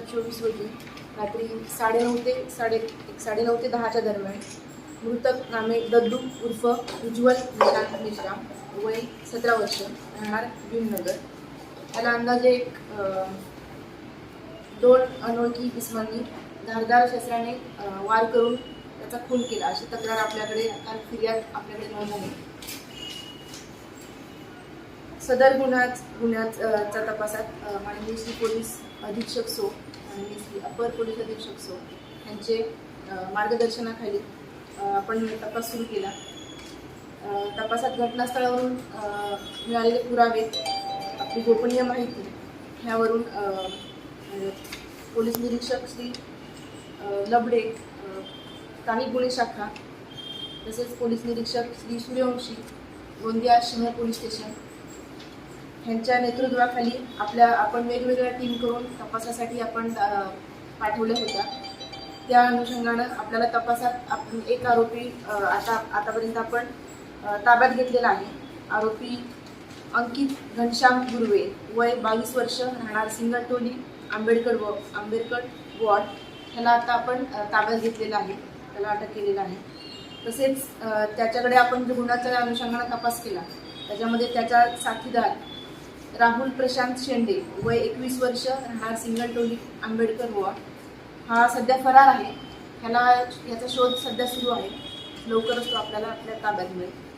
रात्री साडेनऊ ते साडे एक साडेनऊ ते दहाच्या दरम्यान मृतक नामे दद्दू उर्फ उज्ज्वल निशांत मिश्रा वय सतरा वर्ष राहणार भीमनगर. त्याला अंदाजे एक दोन अनोळखी इसमांनी धारदार शस्त्राने वार करून त्याचा खून केला. अशी तक्रार आपल्याकडे काल फिर्याद आपल्याकडे नोंदवली. सदर गुन्ह्यात गुन्ह्याचा तपासात माननीय श्री पोलीस अधीक्षक सो माननीय श्री अपर पोलीस अधीक्षक सो यांचे मार्गदर्शनाखाली आपण तपास सुरू केला. तपासात घटनास्थळावरून मिळालेले पुरावे आपली गोपनीय माहिती ह्यावरून पोलीस निरीक्षक श्री लबडे काही स्थानिक गुन्हे शाखा तसेच पोलीस निरीक्षक श्री सूर्यवंशी गोंदिया शहर पोलीस स्टेशन ह्यांच्या नेतृत्वाखाली आपल्या आपण वेगवेगळ्या टीम करून तपासासाठी आपण अ, पाठवल्या होत्या. त्या अनुषंगानं आपल्याला तपासात आप एक आरोपी आता आतापर्यंत आपण ताब्यात घेतलेला आहे. आरोपी अंकित घनश्याम गुर्वे वय बावीस वर्ष राहणार सिंगटोली आंबेडकर व आंबेडकर वॉर्ड. ह्याला आता आपण ताब्यात घेतलेला आहे. त्याला अटक केलेला आहे. तसेच त्याच्याकडे आपण जो गुन्ह्याच्या अनुषंगाने तपास केला. त्याच्यामध्ये त्याचा साथीदार राहुल प्रशांत शेंडे वय एकवीस वर्ष राहणार सिंगलटोली आंबेडकर गोवा. हा सध्या फरार आहे. ह्याला याचा शोध सध्या सुरू आहे. लवकरच तो आपल्याला आपल्या ताब्यात मिळेल.